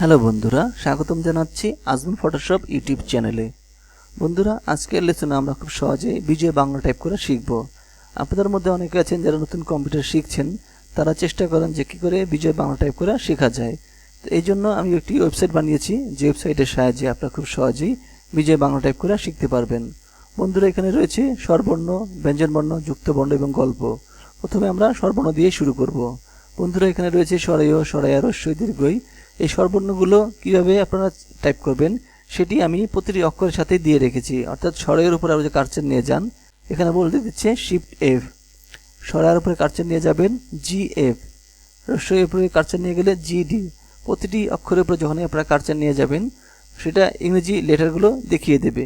Hello বন্ধুরা, স্বাগতম জানাচ্ছি আজমুল ফটোশপ ইউটিউব চ্যানেলে। বন্ধুরা, আজকের লেসনে আমরা খুব সহজে বিজয় বাংলা টাইপ করে শিখব। আপনাদের মধ্যে অনেকে আছেন যারা নতুন কম্পিউটার শিখছেন, তারা চেষ্টা করেন যে কী করে বিজয় বাংলা টাইপ করে শেখা যায়। তো এই জন্য আমি একটি ওয়েবসাইট বানিয়েছি, যে ওয়েবসাইটের সাহায্যে আপনারা খুব সহজেই বিজয় বাংলা টাইপ করে শিখতে পারবেন। বন্ধুরা, এখানে রয়েছে স্বরবর্ণ, ব্যঞ্জনবর্ণ, যুক্তবর্ণ এবং গল্প। প্রথমে আমরা স্বরবর্ণ দিয়ে শুরু করব। বন্ধুরা, এখানে রয়েছে সরাইয় সরাইয়া রস্যই দীর্ঘই। এই স্বরবর্ণগুলো কীভাবে আপনারা টাইপ করবেন, সেটি আমি প্রতিটি অক্ষরের সাথে দিয়ে রেখেছি। অর্থাৎ সরাইয়ের উপর আপনি যে কার্চের নিয়ে যান, এখানে বলতে দিচ্ছে শিফট এফ সরাইয়ের উপরে কার্চের নিয়ে যাবেন জি এফ রস্যের উপরে কার্চের নিয়ে গেলে জি ডি প্রতিটি অক্ষরের উপরে যখনই আপনারা কার্চের নিয়ে যাবেন, সেটা ইংরেজি লেটারগুলো দেখিয়ে দেবে।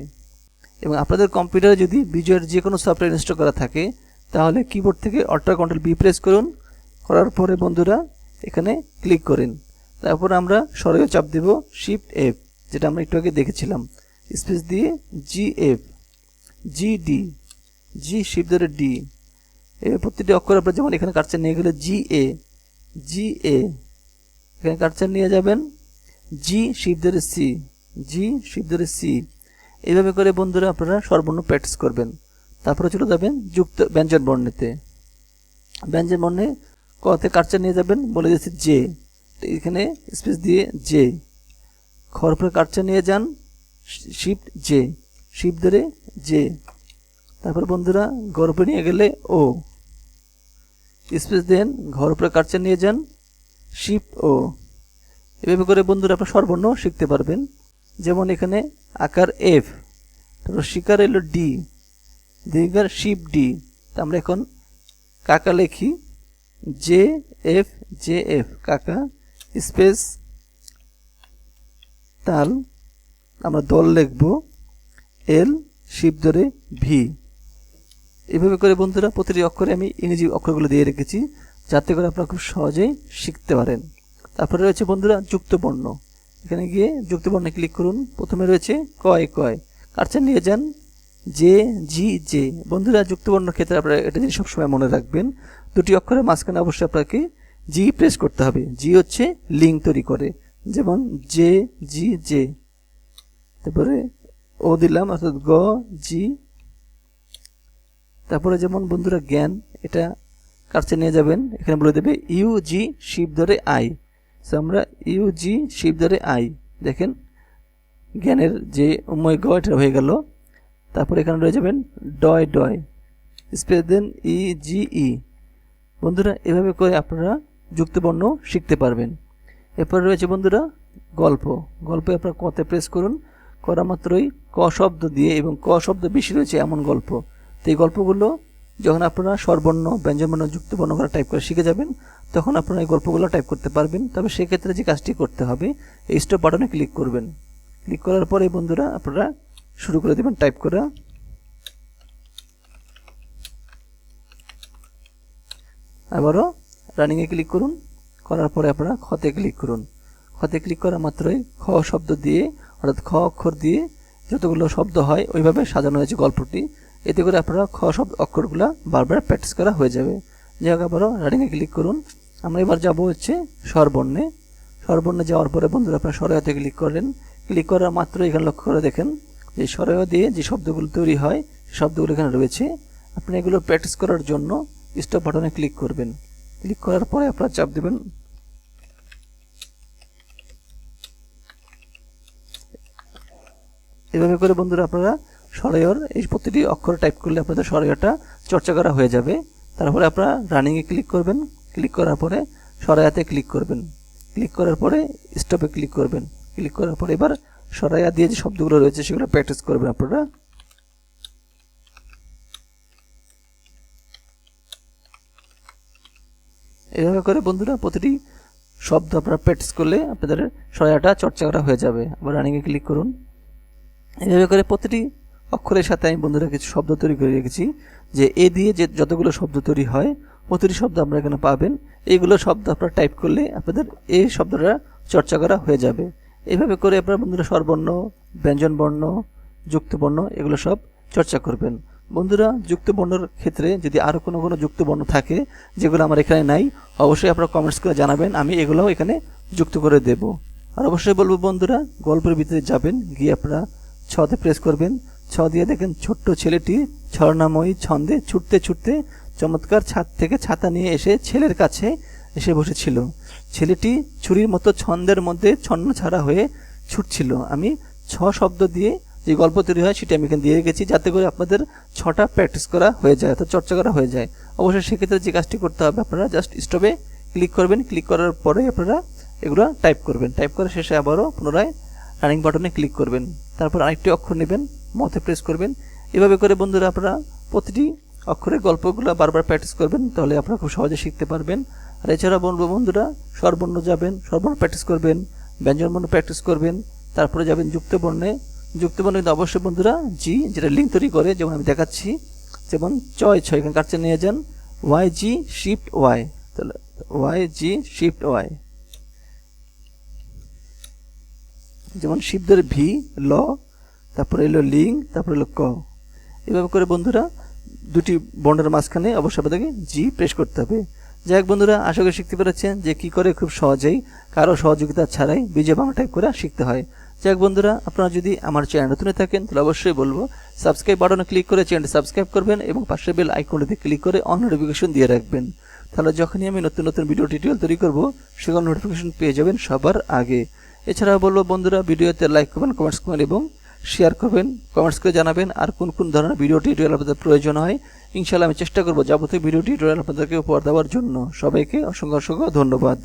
এবং আপনাদের কম্পিউটারে যদি বিজয়ের যে কোনো সফটওয়্যার ইনস্টল করা থাকে, তাহলে কিবোর্ড থেকে অল্টার কন্ট্রোল বি প্রেস করুন, করার পরে বন্ধুরা এখানে ক্লিক করেন। তারপর আমরা সরাইও চাপ দেব শিফট এফ যেটা আমরা একটু আগে দেখেছিলাম। স্পেস দিয়ে G F G D G shift ধরে ডি এবার প্রতিটি অক্ষর আপনার যেমন এখানে কাটছেন নিয়ে গেলে জি এ জি এ এখানে কাটছেন নিয়ে যাবেন। জি শিফট ধরে সি জি শিফট ধরে সি এইভাবে করে বন্ধুরা আপনারা সর্বর্ণ প্র্যাকটিস করবেন। তারপরে চলে যাবেন যুক্ত ব্যঞ্জন বর্ণেতে। ব্যঞ্জন বর্ণে কতে কাটচা নিয়ে যাবেন, বলে দিয়েছে জে এখানে স্পেস দিয়ে জে খর উপরে নিয়ে যান শিফট জে শিফট ধরে জে তারপর বন্ধুরা উপরে নিয়ে গেলে ও স্পেস দেন, ঘর উপরে নিয়ে যান শিফট ও এভাবে করে বন্ধুরা আপনার সর্বর্ণ শিখতে পারবেন। যেমন এখানে আকার এফ তারপর শিকার এলো ডি দীর্ঘার শিপ ডি আমরা এখন কাকা লেখি জে এফ জে এফ কাকা। স্পেস, তাল, আমরা দল লিখব, এল শিব ধরে ভি। এভাবে করে বন্ধুরা প্রতিটি অক্ষরে আমি ইংরেজি অক্ষরগুলো দিয়ে রেখেছি, যাতে করে আপনারা খুব সহজেই শিখতে পারেন। তারপরে রয়েছে বন্ধুরা যুক্তবর্ণ। এখানে গিয়ে যুক্তবর্ণে ক্লিক করুন। প্রথমে রয়েছে কয় কয়। কাটছেন নিয়ে যান? J, G, J. বন্ধুরা যুক্তবর্ণ ক্ষেত্রে আপনারা এটা জিনিস সবসময় মনে রাখবেন। দুটি অক্ষরের মাঝখানে অবশ্যই আপনাকে জি প্রেস করতে হবে। জি হচ্ছে লিঙ্ক তৈরি করে। যেমন জে জি জে তারপরে ও দিলাম, অর্থাৎ গ জি তারপরে যেমন বন্ধুরা জ্ঞান, এটা কাছে নিয়ে যাবেন? এখানে বলে দেবে ইউ জি শিব ধরে আই সো আমরা ইউ জি শিব ধরে আই দেখেন, জ্ঞানের যে উময় গ, এটা হয়ে গেল। তারপর এখানে রয়ে যাবেন ডয় ডয়। স্পেস দেন ই জি ই বন্ধুরা, এভাবে করে আপনারা যুক্তবর্ণ শিখতে পারবেন। এরপর রয়েছে বন্ধুরা, গল্প। গল্পে আপনারা কতে প্রেস করুন। করা মাত্রই ক শব্দ দিয়ে এবং ক শব্দ বেশি রয়েছে এমন গল্প। তো এই গল্পগুলো যখন আপনারা স্বরবর্ণ, ব্যঞ্জনবর্ণ যুক্তবর্ণ করা টাইপ করে শিখে যাবেন, তখন আপনারা এই গল্পগুলো টাইপ করতে পারবেন। তবে সেক্ষেত্রে যে কাজটি করতে হবে, এই স্টপ বাটনে ক্লিক করবেন। ক্লিক করার পরে বন্ধুরা, আপনারা শুরু করে দেবেন টাইপ করা। আবারও রানিংয়ে ক্লিক করুন, করার পরে আপনারা খতে ক্লিক করুন। খতে ক্লিক করা মাত্রই খ শব্দ দিয়ে, অর্থাৎ খ অক্ষর দিয়ে যতগুলো শব্দ হয়, ওইভাবে সাজানো হয়েছে গল্পটি। এতে করে আপনারা খ শব্দ, অক্ষরগুলো বারবার প্র্যাকটিস করা হয়ে যাবে। যাই হোক, আবারও রানিংয়ে ক্লিক করুন। আমরা এবার যাব হচ্ছে স্বরবর্ণে। স্বরবর্ণে যাওয়ার পরে বন্ধুরা আপনারা সরয়াতে ক্লিক করেন ক্লিক করার মাত্র এখানে লক্ষ্য করে দেখেন যে সরয় দিয়ে যে শব্দগুলো তৈরি হয়, সে শব্দগুলো এখানে রয়েছে। আপনি এগুলো প্র্যাকটিস করার জন্য স্টপ বাটনে ক্লিক করবেন। ক্লিক করার পরে আপনারা চাপ দেবেন। এভাবে করে বন্ধুরা আপনারা সরয়র এই প্রতিটি অক্ষর টাইপ করলে আপনাদের সরয়টা চর্চা করা হয়ে যাবে। তারপরে আপনারা রানিংয়ে ক্লিক করবেন। ক্লিক করার পরে সরায়াতে ক্লিক করবেন। ক্লিক করার পরে স্টপে ক্লিক করবেন। ক্লিক করার পরে এবার সরাইয়া দিয়ে যে শব্দগুলো রয়েছে সেগুলো প্র্যাকটিস করবেন আপনারা। এভাবে করে বন্ধুরা প্রতিটি শব্দ আপনারা প্র্যাকটিস করলে আপনাদের সরাইয়াটা চর্চা করা হয়ে যাবে। আবার রানিংয়ে ক্লিক করুন। এভাবে করে প্রতিটি অক্ষরের সাথে আমি বন্ধুরা কিছু শব্দ তৈরি করে রেখেছি যে এ দিয়ে যে যতগুলো শব্দ তৈরি হয়, প্রতিটি শব্দ আপনারা এখানে পাবেন। এইগুলো শব্দ আপনারা টাইপ করলে আপনাদের এই শব্দটা চর্চা করা হয়ে যাবে। এইভাবে করে আপনারা বন্ধুরা স্বরবর্ণ, ব্যঞ্জনবর্ণ, যুক্তবর্ণ এগুলো সব চর্চা করবেন। বন্ধুরা যুক্তবর্ণর ক্ষেত্রে যদি আরও কোনো কোনো যুক্তবর্ণ থাকে, যেগুলো আমার এখানে নাই, অবশ্যই আপনারা কমেন্টস করে জানাবেন, আমি এগুলোও এখানে যুক্ত করে দেব। আর অবশ্যই বলব বন্ধুরা, গল্পের ভিতরে যাবেন, গিয়ে আপনারা ছতে প্রেস করবেন, ছ দিয়ে দেখেন ছোট্ট ছেলেটি ছলনাময়ী ছন্দে ছুটতে ছুটতে চমৎকার ছাদ থেকে ছাতা নিয়ে এসে ছেলের কাছে এসে বসেছিল। ছেলেটি ছুরির মতো ছন্দের মধ্যে ছন্ন ছাড়া হয়ে ছুটছিল। আমি ছ শব্দ দিয়ে যে গল্প তৈরি হয় সেটা আমি এখানে দিয়ে রেখেছি যাতে করে আপনাদের ছটা প্র্যাকটিস করা হয়ে যায়, অর্থাৎ চর্চা করা হয়ে যায়। অবশ্যই সেক্ষেত্রে যে কাজটি করতে হবে, আপনারা জাস্ট স্টপে ক্লিক করবেন। ক্লিক করার পরে আপনারা এগুলো টাইপ করবেন। টাইপ করার শেষে আবারও পুনরায় রানিং বাটনে ক্লিক করবেন। তারপর আরেকটি অক্ষর নেবেন মতে প্রেস করবেন। এভাবে করে বন্ধুরা আপনারা প্রতিটি অক্ষরের গল্পগুলো বারবার প্র্যাকটিস করবেন, তাহলে আপনারা খুব সহজে শিখতে পারবেন। আর এছাড়া বলব বন্ধুরা, স্বরবর্ণ যাবেন, স্বরবর্ণ প্র্যাকটিস করবেন, ব্যঞ্জনবর্ণ প্র্যাকটিস করবেন, তারপরে যাবেন যুক্ত বর্ণে যুক্ত বর্ণে কিন্তু অবশ্যই বন্ধুরা জি যেটা লিঙ্ক তৈরি করে, যেমন আমি দেখাচ্ছি, যেমন ছয় ছয়, এখানে কাটছে নিয়ে যান। ওয়াই জি শিফট ওয়াই তাহলে ওয়াই জি শিফট ওয়াই যেমন শিবদের ভি ল, তারপরে এলো লিঙ্ক তারপরে এলো ক। এভাবে করে বন্ধুরা দুটি বন্ডের মাঝখানে অবশ্যই আপনাদেরকে জি প্রেস করতে হবে। যাই হোক বন্ধুরা, আশা করি শিখতে পেরেছেন যে কি করে খুব সহজেই, কারও সহযোগিতা ছাড়াই বিজয় বাংলা টাইপ করে শিখতে হয়। যাই হোক বন্ধুরা, আপনারা যদি আমার চ্যানেল নতুন থাকেন, তাহলে অবশ্যই বলব সাবস্ক্রাইব বাটনে ক্লিক করে চ্যানেলটি সাবস্ক্রাইব করবেন এবং পাশের বেল আইকনটিতে ক্লিক করে অন নোটিফিকেশন দিয়ে রাখবেন। তাহলে যখনই আমি নতুন নতুন ভিডিও টিউটোরিয়াল তৈরি করব সেগুলো নোটিফিকেশন পেয়ে যাবেন সবার আগে। এছাড়াও বলব বন্ধুরা, ভিডিওতে লাইক করবেন কমেন্টস করবেন এবং শেয়ার করবেন কমেন্টস করে জানাবেন আর কোন কোন ধরনের ভিডিও টিউটোরিয়াল আপনাদের প্রয়োজন হয়, ইনশাআল্লাহ আমি চেষ্টা করব যাবতীয় ভিডিও টিউটোরিয়াল আপনাদেরকে উপহার দেওয়ার জন্য। সবাইকে অসংখ্য অসংখ্য ধন্যবাদ।